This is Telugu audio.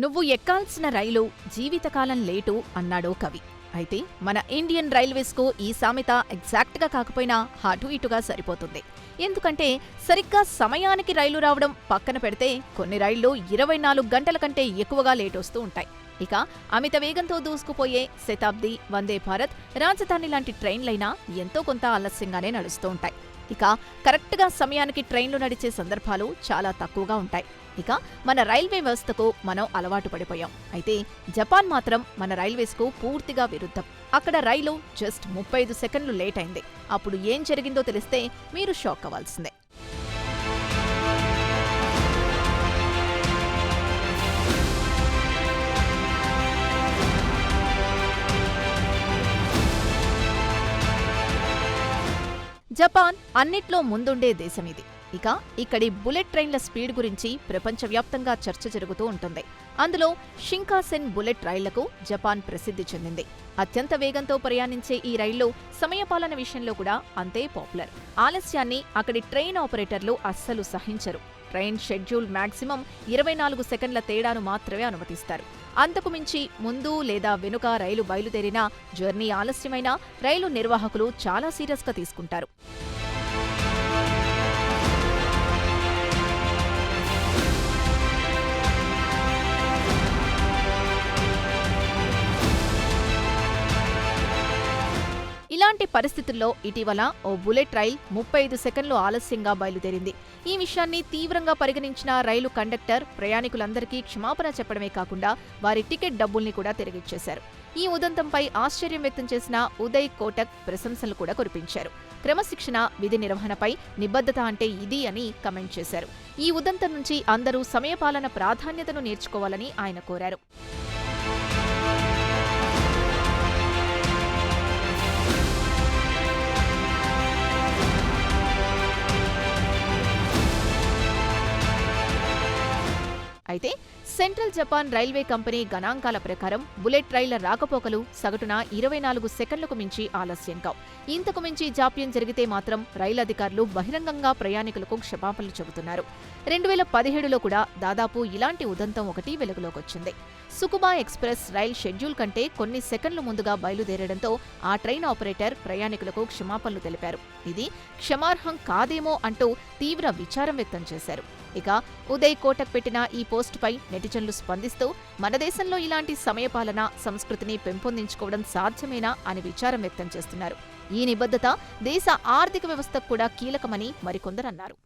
నువ్వు ఎక్కాల్సిన రైలు జీవితకాలం లేటు అన్నాడో కవి. అయితే మన ఇండియన్ రైల్వేస్కు ఈ సామెత ఎగ్జాక్ట్గా కాకపోయినా అటు ఇటుగా సరిపోతుంది. ఎందుకంటే సరిగ్గా సమయానికి రైలు రావడం పక్కన పెడితే కొన్ని రైళ్ళు ఇరవై నాలుగు గంటల కంటే ఎక్కువగా లేటొస్తూ ఉంటాయి. ఇక అమిత వేగంతో దూసుకుపోయే శతాబ్ది వందే భారత్ రాజధాని లాంటి ట్రైన్లైనా ఎంతో కొంత ఆలస్యంగానే నడుస్తూ ఉంటాయి. ఇక కరెక్ట్గా సమయానికి ట్రైన్లు నడిచే సందర్భాలు చాలా తక్కువగా ఉంటాయి. ఇక మన రైల్వే వ్యవస్థకు మనం అలవాటు పడిపోయాం. అయితే జపాన్ మాత్రం మన రైల్వేస్కు పూర్తిగా విరుద్ధం. అక్కడ రైలు జస్ట్ ముప్పై ఐదు సెకండ్లు లేట్ అయింది. అప్పుడు ఏం జరిగిందో తెలిస్తే మీరు షాక్ అవ్వాల్సిందే. జపాన్ అన్నిట్లో ముందుండే దేశం ఇది. ఇక ఇక్కడి బుల్లెట్ ట్రైన్ల స్పీడ్ గురించి ప్రపంచవ్యాప్తంగా చర్చ జరుగుతూ ఉంటుంది. అందులో షింకాసెన్ బుల్లెట్ రైళ్ళకు జపాన్ ప్రసిద్ధి చెందింది. అత్యంత వేగంతో ప్రయాణించే ఈ రైళ్ళు సమయపాలన విషయంలో కూడా అంతే పాపులర్. ఆలస్యాన్ని అక్కడి ట్రైన్ ఆపరేటర్లు అస్సలు సహించరు. ట్రైన్ షెడ్యూల్ మాక్సిమం ఇరవై నాలుగు సెకండ్ల తేడాను మాత్రమే అనుమతిస్తారు. అంతకు మించి ముందు లేదా వెనుక రైలు బయలుదేరినా జర్నీ ఆలస్యమైనా రైలు నిర్వాహకులు చాలా సీరియస్గా తీసుకుంటారు. ఇలాంటి పరిస్థితుల్లో ఇటీవల ఓ బుల్లెట్ రైల్ ముప్పై ఐదు సెకండ్లు ఆలస్యంగా బయలుదేరింది. ఈ విషయాన్ని తీవ్రంగా పరిగణించిన రైలు కండక్టర్ ప్రయాణికులందరికీ క్షమాపణ చెప్పడమే కాకుండా వారి టికెట్ డబ్బుల్ని కూడా తిరిగిచ్చేశారు. ఈ ఉదంతంపై ఆశ్చర్యం వ్యక్తం చేసిన ఉదయ్ కోటక్ ప్రశంసలు కూడా కురిపించారు. క్రమశిక్షణ విధి నిర్వహణపై నిబద్ధత అంటే ఇది అని కమెంట్ చేశారు. ఈ ఉదంతం నుంచి అందరూ సమయపాలన ప్రాధాన్యతను నేర్చుకోవాలని ఆయన కోరారు. అయితే సెంట్రల్ జపాన్ రైల్వే కంపెనీ గణాంకాల ప్రకారం బుల్లెట్ రైళ్ళ రాకపోకలు సగటున ఇరవై నాలుగు సెకండ్లకు మించి ఆలస్యం కావు. ఇంతకు మించి జాప్యం జరిగితే మాత్రం రైలు అధికారులు బహిరంగంగా ప్రయాణికులకు క్షమాపణలు చెబుతున్నారు. రెండు వేల పదిహేడులో కూడా దాదాపు ఇలాంటి ఉదంతం ఒకటి వెలుగులోకొచ్చింది. సుకుబా ఎక్స్ప్రెస్ రైల్ షెడ్యూల్ కంటే కొన్ని సెకండ్లు ముందుగా బయలుదేరడంతో ఆ ట్రైన్ ఆపరేటర్ ప్రయాణికులకు క్షమాపణలు తెలిపారు. ఇది క్షమార్హం కాదేమో అంటూ తీవ్ర విచారం వ్యక్తం చేశారు. ఇక ఉదయ్ కోటక్ పెట్టిన ఈ పోస్టుపై నెటిజన్లు స్పందిస్తూ మన దేశంలో ఇలాంటి సమయపాలన సంస్కృతిని పెంపొందించుకోవడం సాధ్యమేనా అని విచారం వ్యక్తం చేస్తున్నారు. ఈ నిబద్ధత దేశ ఆర్థిక వ్యవస్థకు కూడా కీలకమని మరికొందరన్నారు